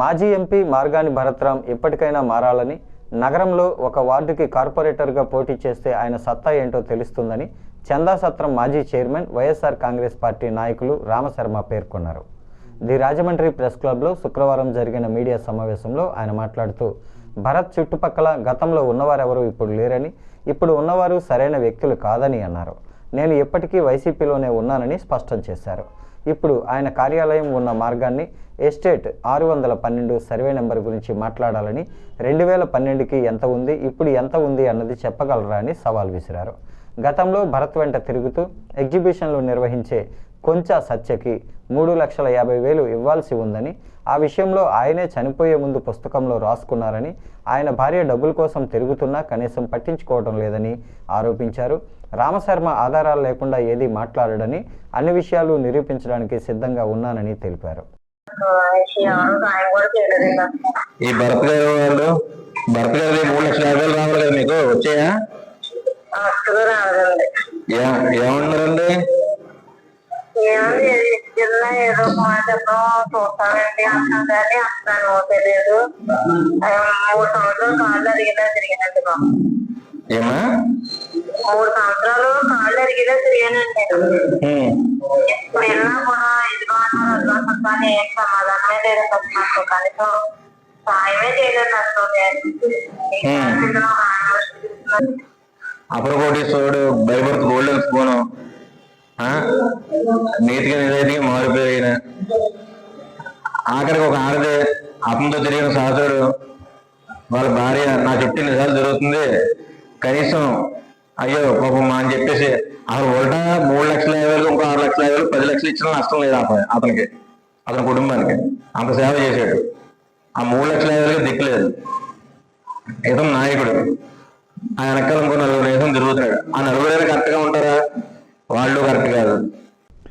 మాజీ ఎంపీ మార్గాని భరత్రాం ఇప్పటికైనా మారాలని నగరంలో ఒక వార్డుకి కార్పొరేటర్గా పోటీ చేస్తే ఆయన సత్తా ఏంటో తెలుస్తుందని చందాసత్రం మాజీ చైర్మన్ వైఎస్ఆర్ కాంగ్రెస్ పార్టీ నాయకులు రామశర్మ పేర్కొన్నారు. ది రాజమండ్రి ప్రెస్ క్లబ్లో శుక్రవారం జరిగిన మీడియా సమావేశంలో ఆయన మాట్లాడుతూ భరత్ చుట్టుపక్కల గతంలో ఉన్నవారెవరూ ఇప్పుడు లేరని ఇప్పుడు ఉన్నవారు సరైన వ్యక్తులు కాదని అన్నారు. నేను ఎప్పటికీ వైసీపీలోనే ఉన్నానని స్పష్టం చేశారు. ఇప్పుడు ఆయన కార్యాలయం ఉన్న మార్గాన్ని ఎస్టేట్ ఆరు వందల పన్నెండు సర్వే నెంబర్ గురించి మాట్లాడాలని రెండు వేల పన్నెండుకి ఎంత ఉంది ఇప్పుడు ఎంత ఉంది అన్నది చెప్పగలరా అని సవాల్ విసిరారు. గతంలో భరత్ వెంట తిరుగుతూ ఎగ్జిబిషన్లు నిర్వహించే కొంచా సత్యకి మూడు లక్షల యాభై వేలు ఇవ్వాల్సి ఉందని ఆ విషయంలో ఆయనే చనిపోయే ముందు పుస్తకంలో రాసుకున్నారని ఆయన భార్య డబ్బుల కోసం తిరుగుతున్నా కనీసం పట్టించుకోవడం లేదని ఆరోపించారు. రామశర్మ ఆధారాలు లేకుండా ఏదీ మాట్లాడడని అన్ని విషయాలు నిరూపించడానికి సిద్ధంగా ఉన్నానని తెలిపారు. ఈ భరత్ గారు వాళ్ళు భరత్ గారి మూడు లక్షల యాభై వేలు రావాలి కదా మీకు వచ్చాయా? ఏదో ఒక మాట చెప్పడం చూస్తానండి అంటాను కానీ అంటాను తెలియదు మూడు సంవత్సరాలు కాళ్ళు అరిగినా తిరిగినండి బాబు. ఏమా? మూడు సంవత్సరాలు కాళ్ళు అరిగినా తిరిగానండి. ఇప్పుడు వెళ్ళినా కూడా ఇదిగో అన్నారు కానీ ఏం సమాధానమే లేదు నాకు కనీసం సాయమే చేయలేదు ఆయన అపర కోటేశ్వరుడు బైబర్త్ గోల్డెన్ స్పూన్ నీతిగా నిజాయితీగా మారిపోయిన ఆఖరికి ఒక ఆడదే అతనితో తిరిగిన సహచరుడు వాళ్ళ భార్య నా చుట్టూ నిజాలు జరుగుతుంది కనీసం అయ్యో పాపం అని చెప్పేసి అసలు ఉల్టా మూడు లక్షల యాభై వేలు ఇంకో ఆరు లక్షల యాభై వేలు పది లక్షలు ఇచ్చినా నష్టం లేదు అతను అతనికి అతని కుటుంబానికి. అంత సేవ చేశాడు. ఆ మూడు లక్షల యాభై వేలు దిక్కులేదు ఇతను నాయకుడు. ఆ వెనకాల ఇంకో నలుగురు దేశం తిరుగుతున్నాడు. ఆ నలుగురు